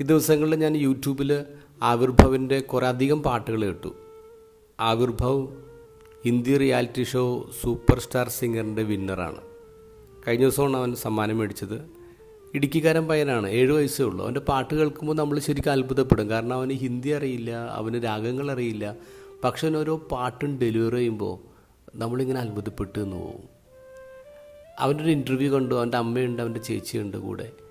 ഈ ദിവസങ്ങളിൽ ഞാൻ യൂട്യൂബിൽ ആവിർഭവിന്റെ കുറേ അധികം പാട്ടുകൾ കേട്ടു. Avirbhav Hindi reality show superstar സിംഗറിന്റെ വിന്നറാണ്. കഴിഞ്ഞ ദിവസമാണ് അവൻ സമ്മാനം മേടിച്ചത്. ഇടുക്കിക്കാരൻ പയ്യനാണ് ഏഴ് വയസ്സേ ഉള്ളൂ. അവന്റെ പാട്ട് കേൾക്കുമ്പോൾ നമ്മൾ ശരിക്കും അത്ഭുതപ്പെടും. കാരണം അവന് ഹിന്ദി അറിയില്ല അവന് രാഗങ്ങൾ അറിയില്ല. പക്ഷെ അവൻ ഓരോ പാട്ടും ഡെലിവറി ചെയ്യുമ്പോൾ നമ്മളിങ്ങനെ അത്ഭുതപ്പെട്ട് എന്ന് പോകും അവന്റെ ഒരു ഇന്റർവ്യൂ കണ്ടു അവന്റെ അമ്മയുണ്ട് അവന്റെ ചേച്ചിയുണ്ട് കൂടെ.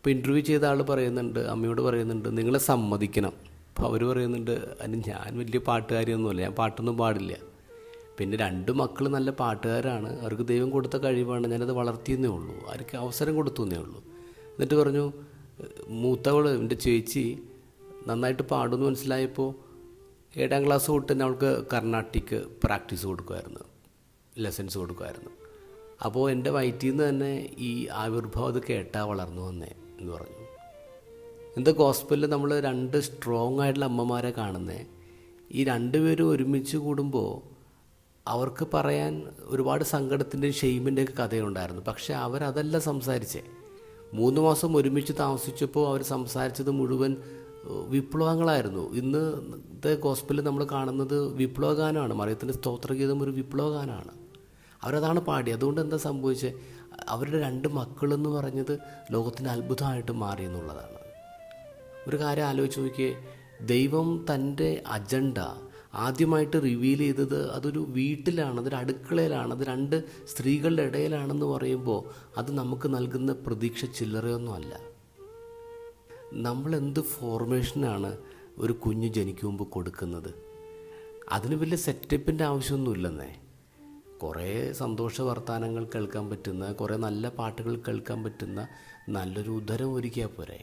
അപ്പോൾ ഇന്റർവ്യൂ ചെയ്ത ആൾ പറയുന്നുണ്ട് അമ്മയോട് പറയുന്നുണ്ട് നിങ്ങളെ സമ്മതിക്കണം. അപ്പോൾ അവർ പറയുന്നുണ്ട് അതിന് ഞാൻ വലിയ പാട്ടുകാരിയൊന്നുമല്ല ഞാൻ പാട്ടൊന്നും പാടില്ല. പിന്നെ രണ്ട് മക്കൾ നല്ല പാട്ടുകാരാണ് അവർക്ക് ദൈവം കൊടുത്ത കഴിവാണ് ഞാനത് വളർത്തിയെന്നേ ഉള്ളൂ. അവർക്ക് അവസരം കൊടുത്തു എന്നേ ഉള്ളൂ. എന്നിട്ട് പറഞ്ഞു മൂത്തവൾ എന്റെ ചേച്ചി നന്നായിട്ട് പാടുമെന്ന് മനസ്സിലായപ്പോൾ ഏഴാം ക്ലാസ് തൊട്ട് തന്നെ അവൾക്ക് കർണാട്ടിക് പ്രാക്ടീസ് കൊടുക്കുമായിരുന്നു ലെസൺസ് കൊടുക്കുമായിരുന്നു. അപ്പോൾ എന്റെ വയറ്റിൽ നിന്ന് തന്നെ ഈ ആവിർഭാവം അത് കേട്ടാൽ വളർന്നു വന്നേ. എന്ന് പറഞ്ഞു. എന്താ ഗോസ്പലിൽ നമ്മൾ രണ്ട് സ്ട്രോങ് ആയിട്ടുള്ള അമ്മമാരെ കാണുന്നേ. ഈ രണ്ടുപേരും ഒരുമിച്ച് കൂടുമ്പോൾ അവർക്ക് പറയാൻ ഒരുപാട് സങ്കടത്തിന്റെയും ഷെയ്മിന്റെയൊക്കെ കഥയുണ്ടായിരുന്നു. പക്ഷേ അവരതല്ല സംസാരിച്ചേ. മൂന്ന് മാസം ഒരുമിച്ച് താമസിച്ചപ്പോൾ അവർ സംസാരിച്ചത് മുഴുവൻ വിപ്ലവങ്ങളായിരുന്നു. ഇന്ന് ഇന്നത്തെ ഗോസ്പലിൽ നമ്മൾ കാണുന്നത് വിപ്ലവഗാനമാണ്. മറിയത്തിന്റെ സ്തോത്രഗീതം ഒരു വിപ്ലവഗാനമാണ്. അവരതാണ് പാടി. അതുകൊണ്ട് എന്താ സംഭവിച്ചത് അവരുടെ രണ്ട് മക്കളെന്ന് പറഞ്ഞത് ലോകത്തിന് അത്ഭുതമായിട്ട് മാറി എന്നുള്ളതാണ്. ഒരു കാര്യം ആലോചിച്ച് നോക്കിയേ. ദൈവം തന്റെ അജണ്ട ആദ്യമായിട്ട് റിവീൽ ചെയ്തത് അതൊരു വീട്ടിലാണ് അതൊരു അടുക്കളയിലാണ് അത് രണ്ട് സ്ത്രീകളുടെ ഇടയിലാണെന്ന് പറയുമ്പോൾ അത് നമുക്ക് നൽകുന്ന പ്രതീക്ഷ ചില്ലറയൊന്നുമല്ല നമ്മൾ എന്ത് ഫോർമേഷനാണ് ഒരു കുഞ്ഞ് ജനിക്കുമ്പോൾ കൊടുക്കുന്നത്? അതിന് വലിയ സെറ്റപ്പിന്റെ ആവശ്യമൊന്നുമില്ലെന്നേ. കുറേ സന്തോഷ വർത്തമാനങ്ങൾ കേൾക്കാൻ പറ്റുന്ന കുറേ നല്ല പാട്ടുകൾ കേൾക്കാൻ പറ്റുന്ന നല്ലൊരു ഉദരം ഒരുക്കിയാൽ പോരെ.